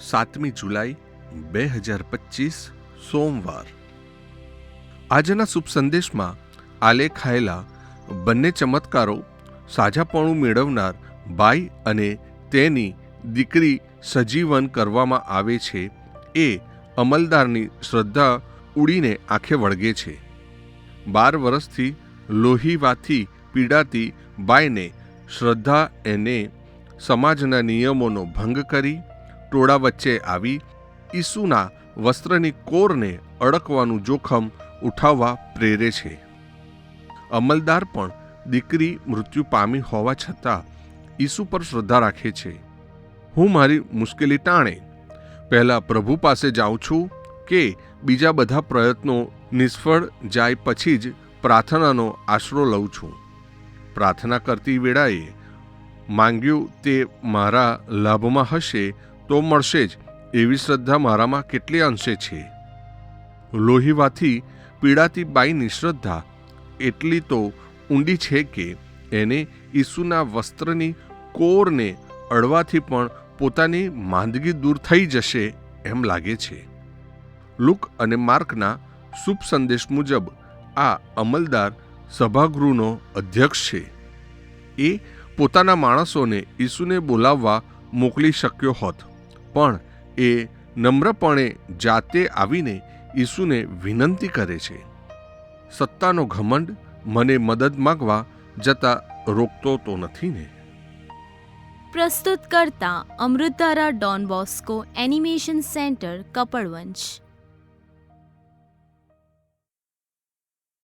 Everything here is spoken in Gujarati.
સાતમી જુલાઈ, બે હજાર પચીસ, સોમવાર. આજના શુભ સંદેશમાં આલેખાયેલા બંને ચમત્કારો સાજાપણું મેળવનાર બાઈ અને તેની દીકરી સજીવન કરવામાં આવે છે એ અમલદારની શ્રદ્ધા ઉડીને આંખે વળગે છે. બાર વર્ષથી લોહીવાથી પીડાતી બાઈને શ્રદ્ધા એને સમાજના નિયમોનો ભંગ કરી ટોળા વચ્ચે આવી ઈસુના વસ્ત્રની કોરને અડકવાનું જોખમ ઉઠાવવા પ્રેરે છે. અમલદાર પણ દીકરી મૃત્યુ પામી હોવા છતાં ઈસુ પર શ્રદ્ધા રાખે છે. હું મારી મુશ્કેલી ટાણે. પહેલાં પ્રભુ પાસે જાઉં છું કે બીજા બધા પ્રયત્નો નિષ્ફળ જાય પછી જ પ્રાર્થનાનો આશરો લઉં છું. પ્રાર્થના કરતી વેળાએ માંગ્યું તે મારા લાભમાં હશે તો મળશે જ, એવી શ્રદ્ધા મારામાં કેટલી અંશે છે. લોહીવાથી પીડાતી બાઈની શ્રદ્ધા એટલી તો ઊંડી છે કે એને ઈસુના વસ્ત્રની કોરને અડવાથી પણ પોતાની માંદગી દૂર થઈ જશે એમ લાગે છે. લુક અને માર્કના શુભ સંદેશ મુજબ આ અમલદાર સભાગૃહનો અધ્યક્ષ છે. એ પોતાના માણસોને ઈસુને બોલાવવા મોકલી શક્યો હોત. પણ એ નમ્રપણે જાતે આવીને ઈસુને વિનંતી કરે છે. સત્તાનો ઘમંડ મને મદદ માગવા જતા રોકતો તો નથી ને. પ્રસ્તુત કરતા Amritdhara Don Bosco animation centre, Kapadvanj.